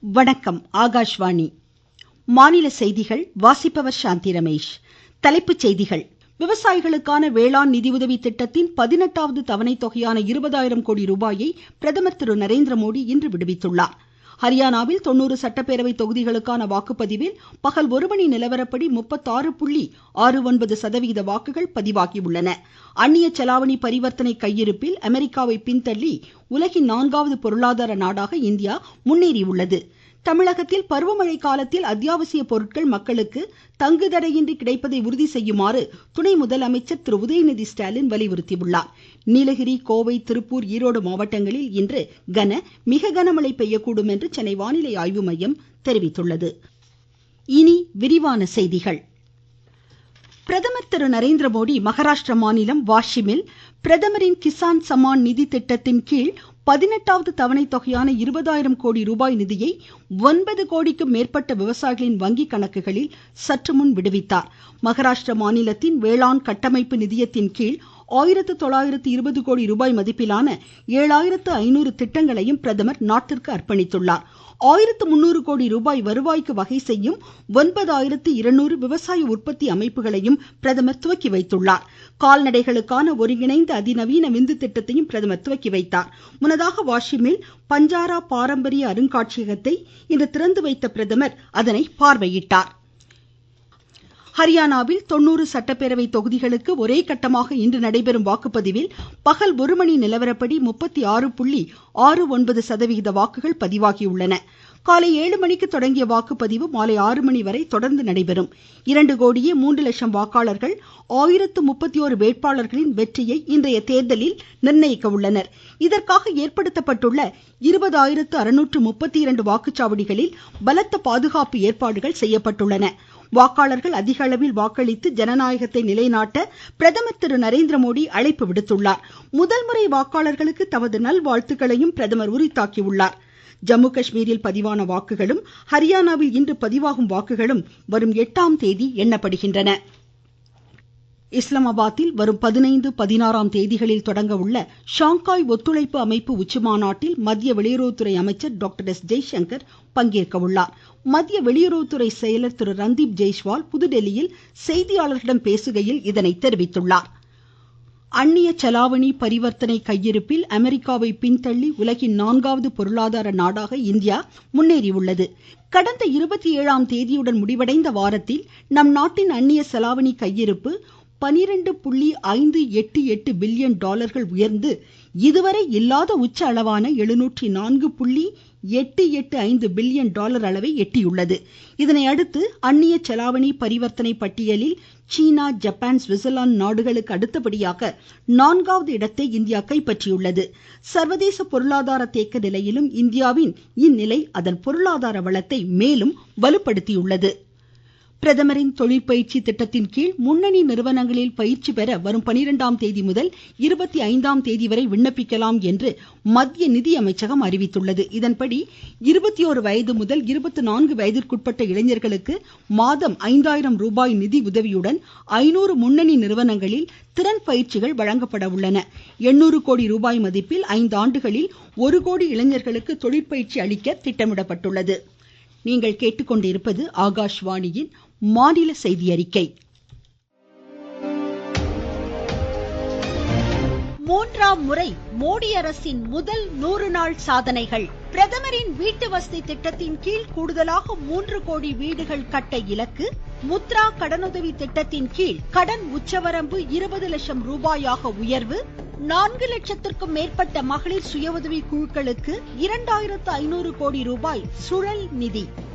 வணக்கம் ஆகாஷ்வாணி. மாநில செய்திகள் வாசிப்பவர் சாந்தி ரமேஷ். தலைப்புச் செய்திகள். விவசாயிகளுக்கான வேளாண் நிதியுதவி திட்டத்தின் பதினெட்டாவது தவணை தொகையான இருபதாயிரம் கோடி ரூபாயை பிரதமர் திரு நரேந்திர மோடி இன்று விடுவித்துள்ளார். ஹரியானாவில் தொண்ணூறு சட்டப்பேரவை தொகுதிகளுக்கான வாக்குப்பதிவில் பகல் ஒரு மணி நிலவரப்படி முப்பத்தாறு புள்ளி ஆறு ஒன்பது சதவிகித வாக்குகள் பதிவாகியுள்ளன. அந்நிய செலாவணி பரிவர்த்தனை கையிருப்பில் அமெரிக்காவை பின்தள்ளி உலகின் நான்காவது பொருளாதார நாடாக இந்தியா முன்னேறியுள்ளது. தமிழகத்தில் பருவமழை காலத்தில் அத்தியாவசிய பொருட்கள் மக்களுக்கு தங்குதடையின்றி கிடைப்பதை உறுதி செய்யுமாறு துணை முதலமைச்சர் திரு உதயநிதி ஸ்டாலின் வலியுறுத்தியுள்ளார். நீலகிரி கோவை திருப்பூர் ஈரோடு மாவட்டங்களில் இன்று கன மிக கனமழை பெய்யக்கூடும் என்று சென்னை வானிலை ஆய்வு மையம் தெரிவித்துள்ளது. இனி விரிவான செய்திகள். பிரதமர் திரு நரேந்திரமோடி மகாராஷ்டிர மாநிலம் வாஷிமில் பிரதமரின் கிசான் சம்மான் நிதி திட்டத்தின் கீழ் பதினெட்டாவது தவணை தொகையான இருபதாயிரம் கோடி ரூபாய் நிதியை ஒன்பது கோடிக்கும் மேற்பட்ட விவசாயிகளின் வங்கி கணக்குகளில் சற்று முன் விடுவித்தார். மகாராஷ்டிர மாநிலத்தின் வேளாண் கட்டமைப்பு நிதியத்தின் கீழ் ஆயிரத்து தொள்ளாயிரத்து இருபது கோடி ரூபாய் மதிப்பிலான ஏழாயிரத்து ஐநூறு திட்டங்களையும் பிரதமர் நாட்டிற்கு அர்ப்பணித்துள்ளார். ஆயிரத்து முந்நூறு கோடி ரூபாய் வருவாய்க்கு வகை செய்யும் ஒன்பதாயிரத்து இருநூறு விவசாய உற்பத்தி அமைப்புகளையும் பிரதமர் துவக்கி வைத்துள்ளார். கால்நடைகளுக்கான ஒருங்கிணைந்த அதிநவீன விந்து திட்டத்தையும் பிரதமர் துவக்கி வைத்தார். முன்னதாக வாஷிமில் பஞ்சாரா பாரம்பரிய அருங்காட்சியகத்தை இன்று திறந்து வைத்த பிரதமர் அதனை பார்வையிட்டார். ஹரியானாவில் தொண்ணூறு சட்டப்பேரவை தொகுதிகளுக்கு ஒரே கட்டமாக இன்று நடைபெறும் வாக்குப்பதிவில் பகல் ஒரு மணி நிலவரப்படி முப்பத்தி ஆறு புள்ளி ஆறு ஒன்பது சதவிகித வாக்குகள் பதிவாகியுள்ளன. காலை ஏழு மணிக்கு தொடங்கிய வாக்குப்பதிவு மாலை ஆறு மணி வரை தொடர்ந்து நடைபெறும். இரண்டு கோடியே மூன்று லட்சம் வாக்காளர்கள் ஆயிரத்து முப்பத்தி ஓரு வேட்பாளர்களின் வெற்றியை இன்றைய தேர்தலில் நிர்ணயிக்க உள்ளனர். இதற்காக ஏற்படுத்தப்பட்டுள்ள இருபதாயிரத்து அறுநூற்று முப்பத்தி இரண்டு வாக்குச்சாவடிகளில் பலத்த பாதுகாப்பு ஏற்பாடுகள் செய்யப்பட்டுள்ளன. வாக்காளர்கள் அதிக அளவில் வாக்களித்து ஜனநாயகத்தை நிலைநாட்ட பிரதமர் திரு நரேந்திரமோடி அழைப்பு விடுத்துள்ளார். முதல் முறை வாக்காளர்களுக்கு தமது நல்வாழ்த்துக்களையும் பிரதமர் உரித்தாக்கியுள்ளார். ஜம்மு காஷ்மீரில் பதிவான வாக்குகளும் ஹரியானாவில் இன்று பதிவாகும் வாக்குகளும் வரும் எட்டாம் தேதி எண்ணப்படுகின்றன. இஸ்லாமாபாத்தில் வரும் பதினைந்து பதினாறாம் தேதிகளில் தொடங்க உள்ள ஷாங்காய் ஒத்துழைப்பு அமைப்பு உச்சிமாநாட்டில் மத்திய வெளியுறவுத்துறை அமைச்சர் டாக்டர் எஸ் ஜெய்சங்கர் பங்கேற்க உள்ளா் மத்திய வெளியுறவுத்துறை செயலர் திரு ரந்தீப் ஜெய்ஸ்வால் புதுதில்லியில் செய்தியாளர்களிடம் பேசுகையில் இதனை தெரிவித்துள்ளார். அந்நிய செலாவணி பரிவர்த்தனை கையிருப்பில் அமெரிக்காவை பின்தள்ளி உலகின் நான்காவது பொருளாதார நாடாக இந்தியா முன்னேறியுள்ளது. கடந்த இருபத்தி ஏழாம் தேதியுடன் முடிவடைந்த வாரத்தில் நம் நாட்டின் அந்நிய செலாவணி கையிருப்பு பனிரெண்டு புள்ளி ஐந்து எட்டு எட்டு பில்லியன் டாலர்கள் உயர்ந்து இதுவரை இல்லாத உச்ச அளவான எழுநூற்றி நான்கு புள்ளி எட்டு எட்டு ஐந்து பில்லியன் டாலர் அளவை எட்டியுள்ளது. இதனை அடுத்து அந்நிய செலாவணி பரிவர்த்தனை பட்டியலில் சீனா ஜப்பான் சுவிட்சர்லாந்து நாடுகளுக்கு அடுத்தபடியாக நான்காவது இடத்தை இந்தியா கைப்பற்றியுள்ளது. சர்வதேச பொருளாதார தேக்க நிலையிலும் இந்தியாவின் இந்நிலை அதன் பொருளாதார வளத்தை மேலும் வலுப்படுத்தியுள்ளது. பிரதமரின் தொழிற்பயிற்சி திட்டத்தின் கீழ் முன்னணி நிறுவனங்களில் பயிற்சி பெற வரும் பனிரெண்டாம் தேதி முதல் இருபத்தி ஐந்தாம் தேதி வரை விண்ணப்பிக்கலாம் என்று மத்திய நிதியமைச்சகம் அறிவித்துள்ளது. இதன்படி இருபத்தியோரு வயது முதல் இருபத்தி நான்கு வயதிற்குட்பட்ட இளைஞர்களுக்கு மாதம் ஐந்தாயிரம் ரூபாய் நிதி உதவியுடன் ஐநூறு முன்னணி நிறுவனங்களில் திறன் பயிற்சிகள் வழங்கப்பட உள்ளன. எண்ணூறு கோடி ரூபாய் மதிப்பில் ஐந்து ஆண்டுகளில் ஒரு கோடி இளைஞர்களுக்கு தொழிற்பயிற்சி அளிக்க திட்டமிடப்பட்டுள்ளது. நீங்கள் கேட்டுக்கொண்டிருப்பது ஆகாஷ்வாணியின் மாநில செய்தி அறிக்கை. மூன்றாம் முறை மோடி அரசின் முதல் நூறு நாள் சாதனைகள். பிரதமரின் வீட்டு வசதி திட்டத்தின் கீழ் கூடுதலாக மூன்று கோடி வீடுகள் கட்ட இலக்கு. முத்ரா கடனுதவி திட்டத்தின் கீழ் கடன் உச்சவரம்பு இருபது லட்சம் ரூபாயாக உயர்வு. நான்கு லட்சத்திற்கும் மேற்பட்ட மகளிர் சுய உதவி குழுக்களுக்கு இரண்டாயிரத்து ஐநூறு கோடி ரூபாய் சுழல் நிதி.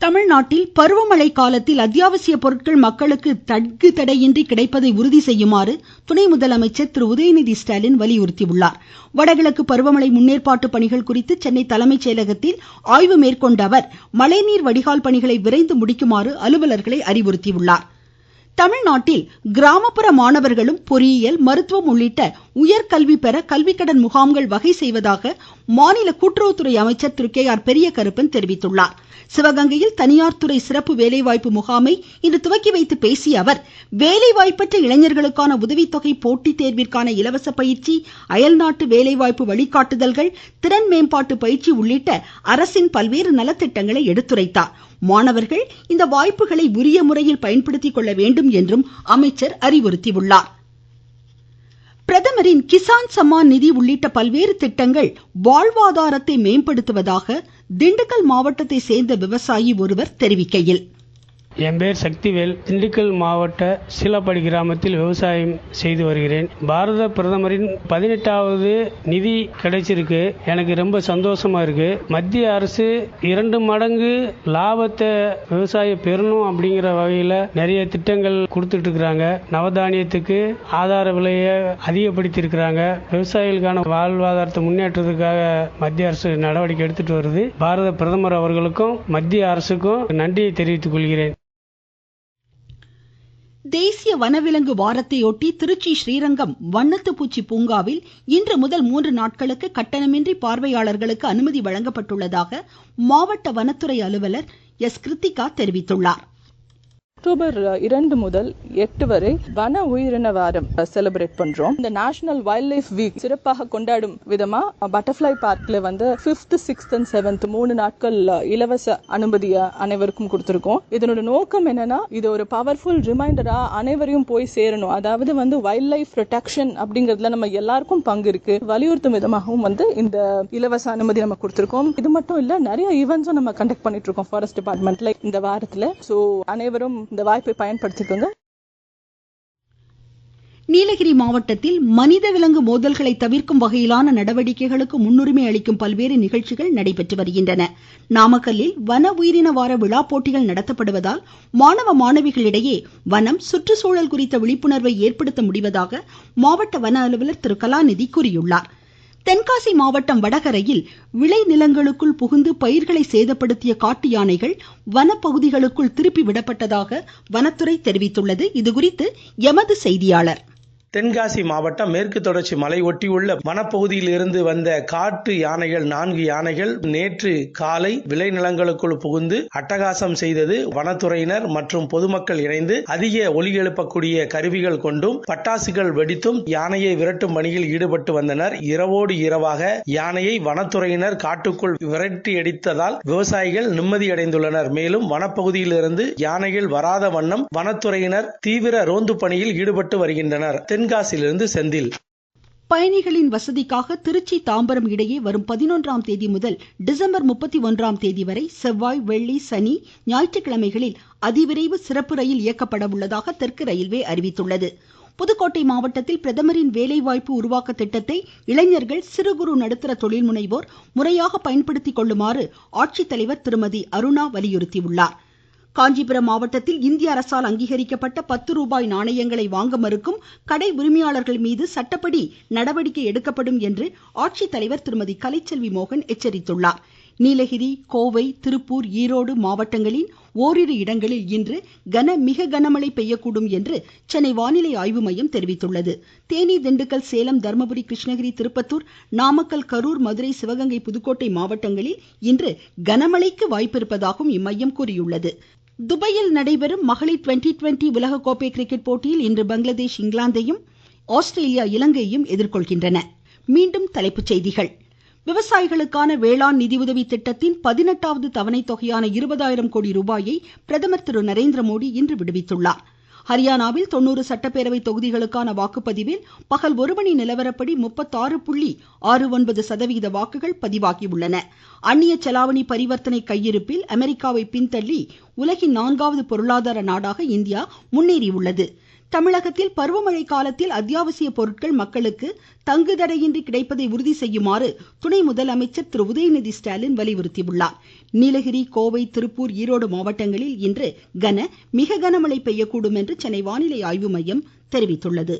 தமிழ்நாட்டில் பருவமழை காலத்தில் அத்தியாவசிய பொருட்கள் மக்களுக்கு தங்கு தடையின்றி கிடைப்பதை உறுதி செய்யுமாறு துணை முதலமைச்சர் திரு உதயநிதி ஸ்டாலின் வலியுறுத்தியுள்ளார். வடகிழக்கு பருவமழை முன்னேற்பாட்டு பணிகள் குறித்து சென்னை தலைமைச் செயலகத்தில் ஆய்வு மேற்கொண்ட அவர் மழைநீர் வடிகால் பணிகளை விரைந்து முடிக்குமாறு அலுவலர்களை அறிவுறுத்தியுள்ளார். தமிழ்நாட்டில் கிராமப்புற மாணவர்களும் பொறியியல் மருத்துவம் உள்ளிட்ட உயர்கல்வி பெற கல்விக்கடன் முகாம்கள் வகை செய்வதாக மாநில கூட்டுறவுத்துறை அமைச்சர் திரு கே ஆர் பெரிய கருப்பன் தெரிவித்துள்ளார். சிவகங்கையில் தனியார் துறை சிறப்பு வேலைவாய்ப்பு முகாமை இன்று துவக்கி வைத்து பேசிய அவர் வேலைவாய்ப்பற்ற இளைஞர்களுக்கான உதவித்தொகை போட்டித் தேர்விற்கான இலவச பயிற்சி அயல்நாட்டு வேலைவாய்ப்பு வழிகாட்டுதல்கள் திறன் மேம்பாட்டு பயிற்சி உள்ளிட்ட அரசின் பல்வேறு நலத்திட்டங்களை எடுத்துரைத்தார். மாணவர்கள் இந்த வாய்ப்புகளை உரிய முறையில் பயன்படுத்திக் கொள்ள வேண்டும் என்றும் அமைச்சர் அறிவுறுத்தியுள்ளார். பிரதமரின் கிசான் சம்மான் நிதி உள்ளிட்ட பல்வேறு திட்டங்கள் வாழ்வாதாரத்தை மேம்படுத்துவதாக திண்டுக்கல் மாவட்டத்தை சேர்ந்த விவசாயி ஒருவர் தெரிவிக்கையில். என் பேர் சக்திவேல். திண்டுக்கல் மாவட்ட சீலப்பாடி கிராமத்தில் விவசாயம் செய்து வருகிறேன். பாரத பிரதமரின் பதினெட்டாவது நிதி கிடைச்சிருக்கு. எனக்கு ரொம்ப சந்தோஷமா இருக்கு. மத்திய அரசு இரண்டு மடங்கு லாபத்தை விவசாய பெறணும் அப்படிங்கிற வகையில் நிறைய திட்டங்கள் கொடுத்துட்டு இருக்கிறாங்க நவதானியத்துக்கு ஆதார விலையை அதிகப்படுத்தி இருக்கிறாங்க விவசாயிகளுக்கான வாழ்வாதாரத்தை முன்னேற்றத்துக்காக மத்திய அரசு நடவடிக்கை எடுத்துட்டு வருது. பாரத பிரதமர் அவர்களுக்கும் மத்திய அரசுக்கும் நன்றியை தெரிவித்துக் கொள்கிறேன். தேசிய வனவிலங்கு வாரத்தையொட்டி திருச்சி ஸ்ரீரங்கம் வண்ணத்து பூச்சி பூங்காவில் இன்று முதல் மூன்று நாட்களுக்கு கட்டணமின்றி பார்வையாளர்களுக்கு அனுமதி வழங்கப்பட்டுள்ளதாக மாவட்ட வனத்துறை அலுவலர் எஸ் கிருத்திகா தெரிவித்துள்ளார். அக்டோபர் இரண்டு முதல் எட்டு வரை வன உயிரின வாரம் செலிப்ரேட் பண்றோம். இந்த நேஷனல் வைல்ட் லைஃப் வீக் சிறப்பாக கொண்டாடும் விதமா பட்டர்ஃபிளை பார்க்ல வந்து பிப்த் சிக்ஸ்த் அண்ட் செவன்த் மூணு நாட்கள் இலவச அனுமதியை அனைவருக்கும் கொடுத்திருக்கோம். இதனோட நோக்கம் என்னன்னா இது ஒரு பவர்ஃபுல் ரிமைண்டரா அனைவரையும் போய் சேரணும். அதாவது வந்து வைல்ட் லைஃப் ப்ரொடெக்ஷன் அப்படிங்கறதுல நம்ம எல்லாருக்கும் பங்கு இருக்கு. வலியுறுத்தும் விதமாகவும் வந்து இந்த இலவச அனுமதி நம்ம கொடுத்திருக்கோம். இது மட்டும் இல்ல நிறைய ஈவெண்ட்ஸும் நம்ம கண்டக்ட் பண்ணிட்டு இருக்கோம் ஃபாரஸ்ட் டிபார்ட்மெண்ட்ல இந்த வாரத்துல. சோ அனைவரும் இந்த வாய்ப்பை பயன்படுத்திக்கோங்க. நீலகிரி மாவட்டத்தில் மனித விலங்கு மோதல்களை தவிர்க்கும் வகையிலான நடவடிக்கைகளுக்கு முன்னுரிமை அளிக்கும் பல்வேறு நிகழ்ச்சிகள் நடைபெற்று வருகின்றன. நாமக்கல்லில் வன உயிரின வார விழா போட்டிகள் நடத்தப்படுவதால் மாணவ மாணவிகளிடையே வனம் சுற்றுச்சூழல் குறித்த விழிப்புணர்வை ஏற்படுத்த முடிவதாக மாவட்ட வன அலுவலர் திரு கலாநிதி கூறியுள்ளார். தென்காசி மாவட்டம் வடகரையில் விளை நிலங்களுக்குள் புகுந்து பயிர்களை சேதப்படுத்திய காட்டு யானைகள் வனப்பகுதிகளுக்குள் திருப்பி விடப்பட்டதாக வனத்துறை தெரிவித்துள்ளது. இதுகுறித்து எமது செய்தியாளர் தென்காசி மாவட்டம் மேற்கு தொடர்ச்சி மலை ஒட்டியுள்ள வனப்பகுதியில் இருந்து வந்த காட்டு யானைகள் நான்கு யானைகள் நேற்று காலை விளைநிலங்களுக்குள் புகுந்து அட்டகாசம் செய்தது வனத்துறையினர் மற்றும் பொதுமக்கள் இணைந்து அதிக ஒலி எழுப்பக்கூடிய கருவிகள் கொண்டும் பட்டாசுகள் வெடித்தும் யானையை விரட்டும் பணியில் ஈடுபட்டு வந்தனர். இரவோடு இரவாக யானையை வனத்துறையினர் காட்டுக்குள் விரட்டி அடித்ததால் விவசாயிகள் நிம்மதியடைந்துள்ளனர். மேலும் வனப்பகுதியிலிருந்து யானைகள் வராத வண்ணம் வனத்துறையினர் தீவிர ரோந்து பணியில் ஈடுபட்டு வருகின்றனர். தென்காசியிலிருந்து செந்தில். பயணிகளின் வசதிக்காக திருச்சி தாம்பரம் இடையே வரும் பதினொன்றாம் தேதி முதல் டிசம்பர் முப்பத்தி ஒன்றாம் தேதி வரை செவ்வாய் வெள்ளி சனி ஞாயிற்றுக்கிழமைகளில் அதிவிரைவு சிறப்பு ரயில் இயக்கப்பட உள்ளதாக தெற்கு ரயில்வே அறிவித்துள்ளது. புதுக்கோட்டை மாவட்டத்தில் பிரதமரின் வேலைவாய்ப்பு உருவாக்க திட்டத்தை இளைஞர்கள் சிறு குறு நடுத்தர தொழில் முனைவோர் முறையாக பயன்படுத்திக் கொள்ளுமாறு ஆட்சித்தலைவர் திருமதி அருணா வலியுறுத்தியுள்ளார். காஞ்சிபுரம் மாவட்டத்தில் இந்திய அரசால் அங்கீகரிக்கப்பட்ட பத்து ரூபாய் நாணயங்களை வாங்க மறுக்கும் கடை உரிமையாளர்கள் மீது சட்டப்படி நடவடிக்கை எடுக்கப்படும் என்று ஆட்சித்தலைவர் திருமதி கலைச்செல்வி மோகன் எச்சரித்துள்ளார். நீலகிரி கோவை திருப்பூர் ஈரோடு மாவட்டங்களின் ஓரிரு இடங்களில் இன்று கன மிக கனமழை பெய்யக்கூடும் என்று சென்னை வானிலை ஆய்வு மையம் தெரிவித்துள்ளது. தேனி திண்டுக்கல் சேலம் தருமபுரி கிருஷ்ணகிரி திருப்பத்தூர் நாமக்கல் கரூர் மதுரை சிவகங்கை புதுக்கோட்டை மாவட்டங்களில் இன்று கனமழைக்கு வாய்ப்பிருப்பதாகவும் இம்மையம் கூறியுள்ளது. துபாயில் நடைபெறும் மகளிர் ட்வெண்ட்டி ட்வெண்ட்டி உலகக்கோப்பை கிரிக்கெட் போட்டியில் இன்று பங்களாதேஷ் இங்கிலாந்தையும் ஆஸ்திரேலியா இலங்கையையும் எதிர்கொள்கின்றன. மீண்டும் தலைப்புச் செய்திகள். விவசாயிகளுக்கான வேளாண் நிதியுதவி திட்டத்தின் பதினெட்டாவது தவணை தொகையான இருபதாயிரம் கோடி ரூபாயை பிரதமர் திரு நரேந்திர மோடி இன்று விடுவித்துள்ளார். ஹரியானாவில் தொண்ணூறு சட்டப்பேரவை தொகுதிகளுக்கான வாக்குப்பதிவில் பகல் ஒரு மணி நிலவரப்படி முப்பத்தாறு புள்ளி ஆறு ஒன்பது சதவிகித வாக்குகள் பதிவாகியுள்ளன. அந்நிய செலாவணி பரிவர்த்தனை கையிருப்பில் அமெரிக்காவை பின்தள்ளி உலகின் நான்காவது பொருளாதார நாடாக இந்தியா முன்னேறியுள்ளது. தமிழகத்தில் பருவமழை காலத்தில் அத்தியாவசிய பொருட்கள் மக்களுக்கு தங்குதடையின்றி கிடைப்பதை உறுதி செய்யுமாறு துணை முதலமைச்சர் திரு உதயநிதி ஸ்டாலின் வலியுறுத்தியுள்ளார். நீலகிரி கோவை திருப்பூர் ஈரோடு மாவட்டங்களில் இன்று கன மிக கனமழை பெய்யக்கூடும் என்று சென்னை வானிலை ஆய்வு மையம் தெரிவித்துள்ளது.